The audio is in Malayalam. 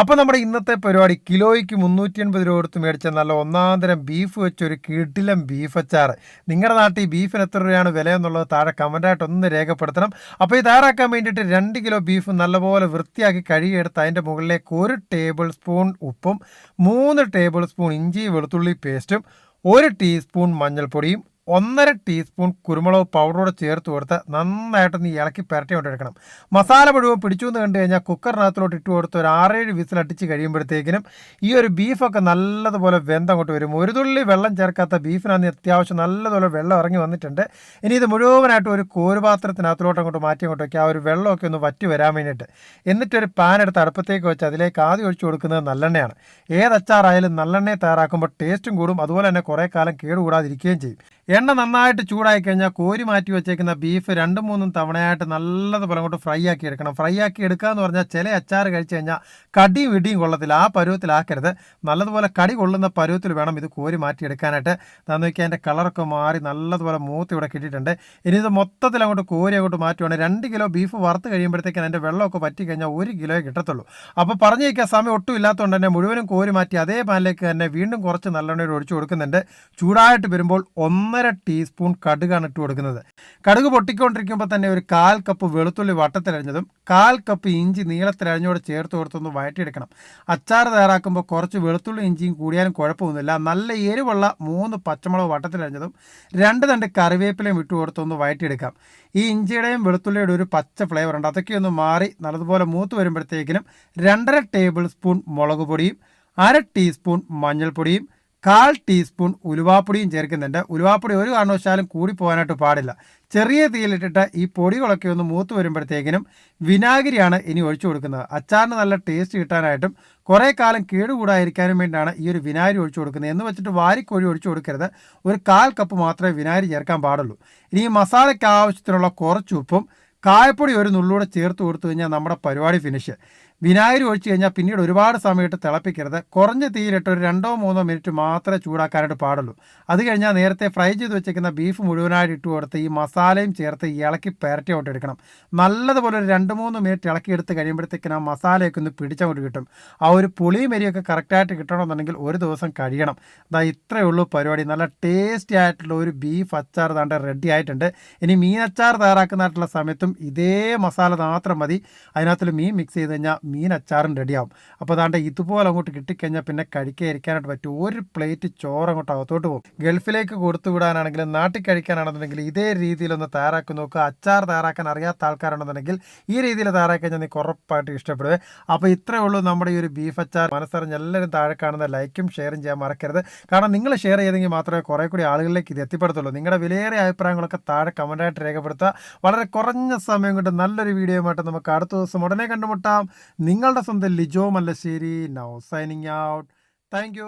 അപ്പോൾ നമ്മുടെ ഇന്നത്തെ പരിപാടി കിലോയ്ക്ക് മുന്നൂറ്റി എൺപത് രൂപ കൊടുത്ത് മേടിച്ച നല്ല ഒന്നാം തരം ബീഫ് വെച്ചൊരു കിടിലം ബീഫ് അച്ചാർ നിങ്ങളുടെ നാട്ടിൽ ബീഫിന് എത്ര രൂപയാണ് വില എന്നുള്ളത് താഴെ കമന്റായിട്ട് ഒന്ന് രേഖപ്പെടുത്തണം. അപ്പോൾ ഈ തയ്യാറാക്കാൻ വേണ്ടിയിട്ട് രണ്ട് കിലോ ബീഫ് നല്ലപോലെ വൃത്തിയാക്കി കഴുകിയെടുത്ത് അതിന്റെ മുകളിലേക്ക് ഒരു ടേബിൾ സ്പൂൺ ഉപ്പും മൂന്ന് ടേബിൾ സ്പൂൺ ഇഞ്ചി വെളുത്തുള്ളി പേസ്റ്റും ഒരു ടീസ്പൂൺ മഞ്ഞൾപ്പൊടിയും ഒന്നര ടീസ്പൂൺ കുരുമുളക് പൗഡറോട് ചേർത്ത് കൊടുത്ത് നീ ഇളക്കി പുരട്ടി കൊണ്ടെടുക്കണം മസാല മുഴുവൻ പിടിച്ചു എന്ന് കണ്ടു കഴിഞ്ഞാൽ കുക്കറിനകത്തിലോട്ട് ഇട്ട് കൊടുത്ത് ഒരു ആറേഴ് വിസിൽ അടിച്ച് കഴിയുമ്പോഴത്തേക്കിനും ഈ ഒരു ബീഫൊക്കെ നല്ലതുപോലെ വെന്തങ്ങോട്ട് വരും. ഒരു തുള്ളി വെള്ളം ചേർക്കാത്ത ബീഫിനാന്ന് അത്യാവശ്യം നല്ലതുപോലെ വെള്ളം ഇറങ്ങി വന്നിട്ടുണ്ട്. ഇനി ഇത് മുഴുവനായിട്ട് ഒരു കോരുപാത്രത്തിനകത്തിലോട്ട് അങ്ങോട്ട് മാറ്റി അങ്ങോട്ട് വയ്ക്കുക ആ ഒരു വെള്ളമൊക്കെ ഒന്ന് വറ്റി വരാൻ വേണ്ടിയിട്ട്. എന്നിട്ടൊരു പാൻ എടുത്ത് അടുപ്പത്തേക്ക് വെച്ച് അതിലേക്ക് ആദ്യം ഒഴിച്ചു കൊടുക്കുന്നത് നല്ലെണ്ണയാണ്. ഏത് അച്ചാറായാലും നല്ലെണ്ണയെ തയ്യാറാക്കുമ്പോൾ ടേസ്റ്റും കൂടും. അതുപോലെ തന്നെ കുറേ കാലം കേടുകൂടാതിരിക്കുകയും ചെയ്യും. എണ്ണ നന്നായിട്ട് ചൂടായി കഴിഞ്ഞാൽ കോരി മാറ്റി വെച്ചേക്കുന്ന ബീഫ് രണ്ടും മൂന്നും തവണയായിട്ട് നല്ലതുപോലെ അങ്ങോട്ട് ഫ്രൈ ആക്കി എടുക്കണം. ഫ്രൈ ആക്കി എടുക്കുക എന്ന് പറഞ്ഞാൽ ചില അച്ചാർ കഴിച്ചു കഴിഞ്ഞാൽ കടിയും ഇടിയും കൊള്ളത്തില്ല. ആ പരുവത്തിലാക്കരുത് നല്ലതുപോലെ കടി കൊള്ളുന്ന പരുവത്തിൽ വേണം ഇത് കോരി മാറ്റി എടുക്കാനായിട്ട്. എന്താണെന്ന് നോക്കിയാൽ അതിന്റെ കളറൊക്കെ മാറി നല്ലതുപോലെ മൂത്ത് ഇവിടെ കിട്ടിയിട്ടുണ്ട്. ഇനി ഇത് മൊത്തത്തിൽ അങ്ങോട്ട് കോരി അങ്ങോട്ട് മാറ്റുവാണ്. രണ്ട് കിലോ ബീഫ് വറുത്ത് കഴിയുമ്പോഴത്തേക്കും അതിന്റെ വെള്ളമൊക്കെ പറ്റി കഴിഞ്ഞാൽ ഒരു കിലോ കിട്ടത്തുള്ളൂ. അപ്പോൾ പറഞ്ഞു വയ്ക്കാൻ സമയം ഒട്ടും ഇല്ലാത്തതുകൊണ്ട് തന്നെ മുഴുവനും കോരി മാറ്റി അതേ പാനിലേക്ക് തന്നെ വീണ്ടും കുറച്ച് നല്ലെണ്ണ ഒഴിച്ചു കൊടുക്കുന്നുണ്ട്. ചൂടായിട്ട് വരുമ്പോൾ ഒന്നര ടീസ്പൂൺ കടുകാണ് ഇട്ട് കൊടുക്കുന്നത്. കടുക് പൊട്ടിക്കൊണ്ടിരിക്കുമ്പോൾ തന്നെ ഒരു കാൽ കപ്പ് വെളുത്തുള്ളി വട്ടത്തിലരിഞ്ഞതും കാൽ കപ്പ് ഇഞ്ചി നീളത്തിലരിഞ്ഞോട് ചേർത്ത് കൊടുത്തൊന്ന് വഴറ്റിയെടുക്കണം. അച്ചാർ തയ്യാറാക്കുമ്പോൾ കുറച്ച് വെളുത്തുള്ളി ഇഞ്ചിയും കൂടിയാലും കുഴപ്പമൊന്നുമില്ല. നല്ല എരിവുള്ള മൂന്ന് പച്ചമുളക് വട്ടത്തിലരിഞ്ഞതും രണ്ട് തണ്ട് കറിവേപ്പിലയും ഇട്ട് കൊടുത്തൊന്ന് വഴറ്റിയെടുക്കാം. ഈ ഇഞ്ചിയുടെയും വെളുത്തുള്ളിയുടെ ഒരു പച്ച ഫ്ലേവർ ഉണ്ട്. അതൊക്കെ ഒന്ന് മാറി നല്ലതുപോലെ മൂത്ത് വരുമ്പോഴത്തേക്കിനും രണ്ടര ടേബിൾ സ്പൂൺ മുളക് പൊടിയും അര ടീസ്പൂൺ മഞ്ഞൾപ്പൊടിയും കാൽ ടീസ്പൂൺ ഉലുവാപ്പൊടിയും ചേർക്കുന്നുണ്ട്. ഉലുവാപ്പൊടി ഒരു കാരണവശാലും കൂടി പോകാനായിട്ട് പാടില്ല. ചെറിയ തീയിലിട്ടിട്ട് ഈ പൊടികളൊക്കെ ഒന്ന് മൂത്ത് വരുമ്പോഴത്തേക്കിനും വിനാഗിരിയാണ് ഇനി ഒഴിച്ചു കൊടുക്കുന്നത്. അച്ചാറിന് നല്ല ടേസ്റ്റ് കിട്ടാനായിട്ടും കുറേ കാലം കേടുകൂടാതിരിക്കാനും വേണ്ടിയാണ് ഈ ഒരു വിനാഗിരി ഒഴിച്ചു കൊടുക്കുന്നത്. എന്ന് വെച്ചിട്ട് വാരിക്കോഴി ഒഴിച്ചു കൊടുക്കരുത്. ഒരു കാൽ കപ്പ് മാത്രമേ വിനാഗിരി ചേർക്കാൻ പാടുള്ളൂ. ഇനി ഈ മസാലയ്ക്ക് ആവശ്യത്തിനുള്ള കുറച്ച് ഉപ്പും കായപ്പൊടി ഒരു നുള്ളൂടെ ചേർത്ത് കൊടുത്തു കഴിഞ്ഞാൽ നമ്മുടെ പരിപാടി ഫിനിഷ് വിനാഗിരി ഒഴിച്ചു കഴിഞ്ഞാൽ പിന്നീട് ഒരുപാട് സമയത്ത് തിളപ്പിക്കരുത്. കുറഞ്ഞ തീയിലിട്ട് ഒരു രണ്ടോ മൂന്നോ മിനിറ്റ് മാത്രമേ ചൂടാക്കാനായിട്ട് പാടുള്ളൂ. അത് കഴിഞ്ഞാൽ നേരത്തെ ഫ്രൈ ചെയ്ത് വെച്ചേക്കുന്ന ബീഫ് മുഴുവനായിട്ട് ഇട്ട് കൊടുത്ത് ഈ മസാലയും ചേർത്ത് ഇളക്കി പെരട്ടി കൊണ്ട് എടുക്കണം. നല്ലതുപോലെ ഒരു രണ്ട് മൂന്ന് മിനിറ്റ് ഇളക്കി എടുത്ത് കഴിയുമ്പോഴത്തേക്കിന് ആ മസാലയൊക്കെ ഒന്ന് പിടിച്ചങ്ങോട്ട് കിട്ടും. ആ ഒരു പുളിയും എരിയൊക്കെ കറക്റ്റായിട്ട് കിട്ടണമെന്നുണ്ടെങ്കിൽ ഒരു ദിവസം കഴിയണം. അതാ ഇത്രയേ ഉള്ളൂ പരിപാടി. നല്ല ടേസ്റ്റി ആയിട്ടുള്ള ഒരു ബീഫ് അച്ചാർ താണ്ട് റെഡി ആയിട്ടുണ്ട്. ഇനി മീൻ അച്ചാർ തയ്യാറാക്കുന്നതായിട്ടുള്ള സമയത്തും ഇതേ മസാല മാത്രം മതി. അതിനകത്തിൽ മീൻ മിക്സ് ചെയ്ത് കഴിഞ്ഞാൽ മീൻ അച്ചാറും റെഡിയാവും. അപ്പോൾ അതാണ്ട് ഇതുപോലെ അങ്ങോട്ട് കിട്ടിക്കഴിഞ്ഞാൽ പിന്നെ കഴിക്കാതിരിക്കാനായിട്ട് പറ്റും. ഒരു പ്ലേറ്റ് ചോറ് അങ്ങോട്ട് അകത്തോട്ട് പോകും. ഗൾഫിലേക്ക് കൊടുത്തു വിടാനാണെങ്കിലും നാട്ടിൽ കഴിക്കാനാണെന്നുണ്ടെങ്കിൽ ഇതേ രീതിയിലൊന്ന് തയ്യാറാക്കി നോക്കുക. അച്ചാർ തയ്യാറാക്കാൻ അറിയാത്ത ആൾക്കാരാണെന്നുണ്ടെങ്കിൽ ഈ രീതിയിൽ തയ്യാറാക്കി കഴിഞ്ഞാൽ നീ ഉറപ്പായിട്ട് ഇഷ്ടപ്പെടുവേ അപ്പോൾ ഇത്രേ ഉള്ളൂ നമ്മുടെ ഈ ഒരു ബീഫ് അച്ചാർ. മനസ്സറിഞ്ഞ് എല്ലാവരും താഴെ കാണുന്ന ലൈക്കും ഷെയറും ചെയ്യാൻ മറക്കരുത്. കാരണം നിങ്ങൾ ഷെയർ ചെയ്തെങ്കിൽ മാത്രമേ കുറേ കൂടി ആളുകളിലേക്ക് ഇത് എത്തിപ്പെടുത്തുള്ളൂ. നിങ്ങളുടെ വിലയേറിയ അഭിപ്രായങ്ങളൊക്കെ താഴെ കമന്റായിട്ട് രേഖപ്പെടുത്തുക. വളരെ കുറഞ്ഞ സമയം കൊണ്ട് നല്ലൊരു വീഡിയോയുമായിട്ട് നമുക്ക് അടുത്ത ദിവസം ഉടനെ കണ്ടുമുട്ടാം. നിങ്ങളുടെ സ്വന്തം Lijo Mallassery. Now signing out thank